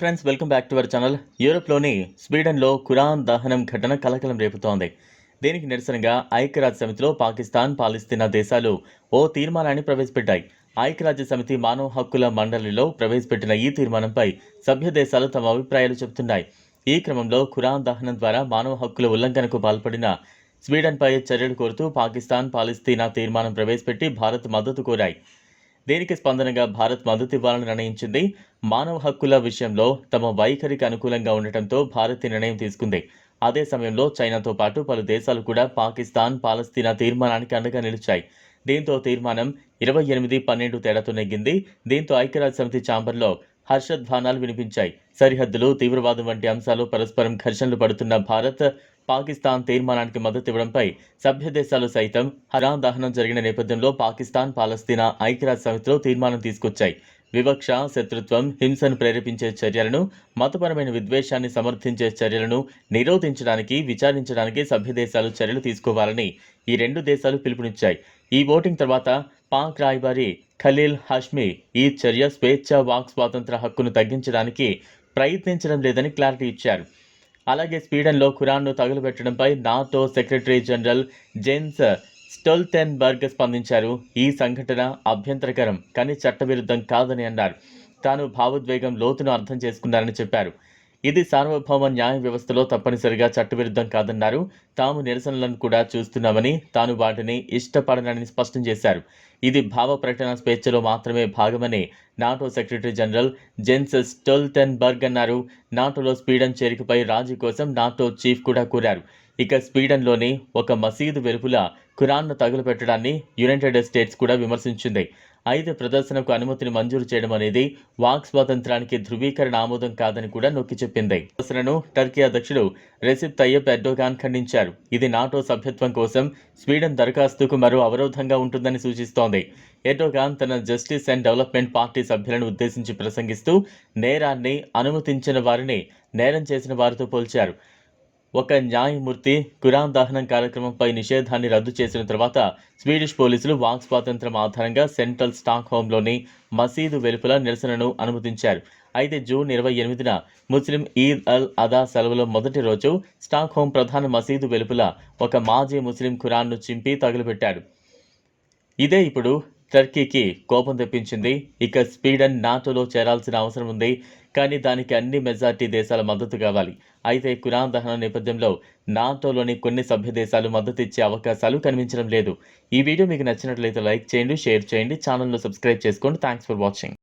Friends welcome back to our channel యూరోప్లోని స్వీడన్లో ఖురాన్ దహనం ఘటన కలకలం రేపుతోంది. దీనికి నిరసనగా ఐక్యరాజ్య సమితిలో పాకిస్తాన్ పాలిస్తీనా దేశాలు ఓ తీర్మానాన్ని ప్రవేశపెట్టాయి. ఐక్యరాజ్య సమితి మానవ హక్కుల మండలిలో ప్రవేశపెట్టిన ఈ తీర్మానంపై సభ్య దేశాలు తమ అభిప్రాయాలు చెబుతున్నాయి. ఈ క్రమంలో ఖురాన్ దహనం ద్వారా మానవ హక్కుల ఉల్లంఘనకు పాల్పడిన స్వీడన్పై చర్యలు కోరుతూ పాకిస్తాన్ పాలిస్తీనా తీర్మానం ప్రవేశపెట్టి భారత్ మద్దతు కోరాయి. దీనికి స్పందనగా భారత్ మద్దతు ఇవ్వాలని నిర్ణయించింది? మానవ హక్కుల విషయంలో తమ వైఖరికి అనుకూలంగా ఉండటంతో భారత్ నిర్ణయం తీసుకుంది. అదే సమయంలో చైనాతో పాటు పలు దేశాలు కూడా పాకిస్తాన్ పాలస్తీనా తీర్మానానికి అండగా నిలిచాయి. దీంతో తీర్మానం ఇరవై ఎనిమిది పన్నెండు తేడాతో నెగ్గింది. దీంతో ఐక్యరాజ్య సమితి ఛాంబర్లో హర్షధ్వానాలు వినిపించాయి. సరిహద్దులు తీవ్రవాదం వంటి అంశాలు పరస్పరం ఘర్షణలు పడుతున్న భారత్ పాకిస్తాన్ తీర్మానానికి మద్దతు ఇవ్వడంపై సభ్య దేశాలు సైతం హరాన్ దహనం జరిగిన నేపథ్యంలో పాకిస్తాన్ పాలస్తీనా ఐక్యరాజ్య సమితిలో తీర్మానం తీసుకొచ్చాయి. వివక్ష శత్రుత్వం హింసను ప్రేరేపించే చర్యలను మతపరమైన విద్వేషాన్ని సమర్థించే చర్యలను నిరోధించడానికి విచారించడానికి సభ్యదేశాలు చర్యలు తీసుకోవాలని ఈ రెండు దేశాలు పిలుపునిచ్చాయి. ఈ ఓటింగ్ తర్వాత పాక్ రాయబారి ఖలీల్ హాష్మి ఈ చర్య స్వేచ్ఛ వాక్ స్వాతంత్ర హక్కును తగ్గించడానికి ప్రయత్నించడం లేదని క్లారిటీ ఇచ్చారు. అలాగే స్వీడన్లో ఖురాన్ను తగులబెట్టడంపై NATO secretary general Jens Stoltenberg స్పందించారు ఈ సంఘటన అభ్యంతరకరం కానీ చట్టవిరుద్ధం కాదని అన్నారు. తాను భావోద్వేగం లోతును అర్థం చేసుకున్నారని చెప్పారు. ఇది సార్వభౌమ న్యాయ వ్యవస్థలో తప్పనిసరిగా చట్టవిరుద్ధం కాదన్నారు. తాము నిరసనలను కూడా చూస్తున్నామని తాను వాటిని ఇష్టపడనని స్పష్టం చేశారు. ఇది భావ ప్రకటన స్వేచ్ఛలో మాత్రమే భాగమని NATO secretary general Jens Stoltenberg అన్నారు. నాటోలో స్వీడన్ చేరికపై రాజీ కోసం నాటో చీఫ్ కూడా కోరారు. ఇక స్వీడన్లోని ఒక మసీదు వెలుపుల ఖురాన్ను తగులుపెట్టడాన్ని యునైటెడ్ స్టేట్స్ కూడా విమర్శించింది. ఆయుధ ప్రదర్శనకు అనుమతిని మంజూరు చేయడం అనేది వాక్ స్వాతంత్రానికి ధృవీకరణ ఆమోదం కాదని కూడా నొక్కి చెప్పింది. ప్రదర్శనను టర్కీ అధ్యక్షుడు రెసిప్ తయ్యప్ ఎర్డోగాన్ ఖండించారు. ఇది నాటో సభ్యత్వం కోసం స్వీడన్ దరఖాస్తుకు మరో అవరోధంగా ఉంటుందని సూచిస్తోంది. ఎర్డోగాన్ తన జస్టిస్ అండ్ డెవలప్మెంట్ పార్టీ సభ్యులను ఉద్దేశించి ప్రసంగిస్తూ నేరాన్ని అనుమతించిన వారిని నేరం చేసిన వారితో పోల్చారు. ఒక న్యాయమూర్తి ఖురాన్ దహనం కార్యక్రమంపై నిషేధాన్ని రద్దు చేసిన తర్వాత స్వీడిష్ పోలీసులు వాక్ స్వాతంత్రం ఆధారంగా సెంట్రల్ స్టాక్ హోమ్లోని మసీదు వెలుపల నిరసనను అనుమతించారు. అయితే జూన్ ఇరవై ఎనిమిదిన ముస్లిం ఈద్ అల్ అదా సెలవులో మొదటి రోజు స్టాక్ హోమ్ ప్రధాన మసీదు వెలుపల ఒక మాజీ ముస్లిం ఖురాన్ను చింపి తగులుపెట్టాడు ఇదే ఇప్పుడు టర్కీకి కోపం తెప్పించింది. ఇక స్వీడన్ నాటోలో చేరాల్సిన అవసరం ఉంది. కానీ దానికి అన్ని మెజార్టీ దేశాల మద్దతు కావాలి. అయితే కురాన్ దహనం నేపథ్యంలో నాటోలోని కొన్ని సభ్య దేశాలు మద్దతు ఇచ్చే అవకాశాలు కనిపించడం లేదు. ఈ వీడియో మీకు నచ్చినట్లయితే లైక్ చేయండి షేర్ చేయండి ఛానల్ను సబ్స్క్రైబ్ చేసుకోండి. Thanks for watching